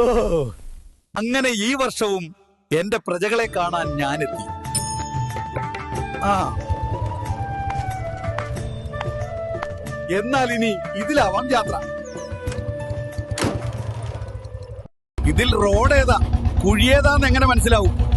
ഓ. അങ്ങനെ ഈ വർഷവും എന്റെ പ്രജകളെ കാണാൻ ഞാനെത്തി. ആ. എന്നാൽ ഇനി ഇതിലാവാം യാത്ര. ഇതിൽ റോഡ് ഏതാ കുഴിയേതാന്ന് എങ്ങനെ മനസ്സിലാവും?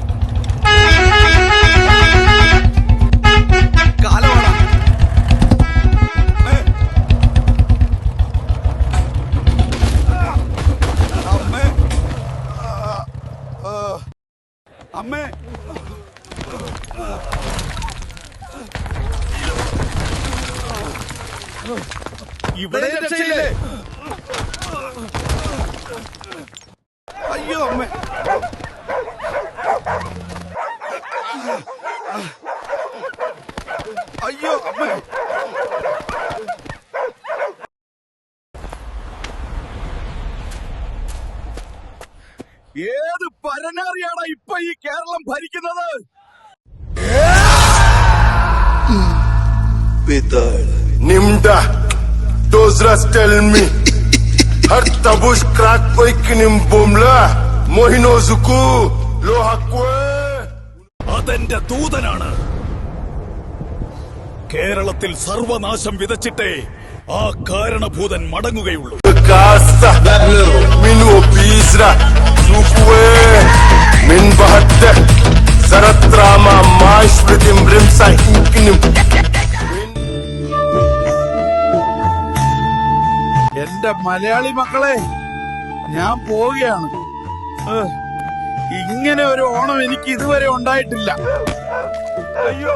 അമ്മേ. ഇവിടെ രക്ഷയില്ലേ? അയ്യോ അമ്മേ. അയ്യോ അമ്മേ. ഏത് പരനാറിയാണ് ഇപ്പൊ ഈ കേരളം ഭരിക്കുന്നത്. അതെന്റെ തൂതനാണ് കേരളത്തിൽ സർവനാശം വിതച്ചിട്ടേ ആ കാരണഭൂതൻ മടങ്ങുകയുള്ളൂ. കാസ്തീസ്രൂപ്പേ ഹത്യ സരത്രാമ മാശ്വതിം ഭ്രംസഹിക്കിനും എന്റെ മലയാളി മക്കളെ ഞാൻ പോവുകയാണ്. ഇങ്ങനെ ഒരു ഓണം എനിക്ക് ഇതുവരെ ഉണ്ടായിട്ടില്ല. അയ്യോ.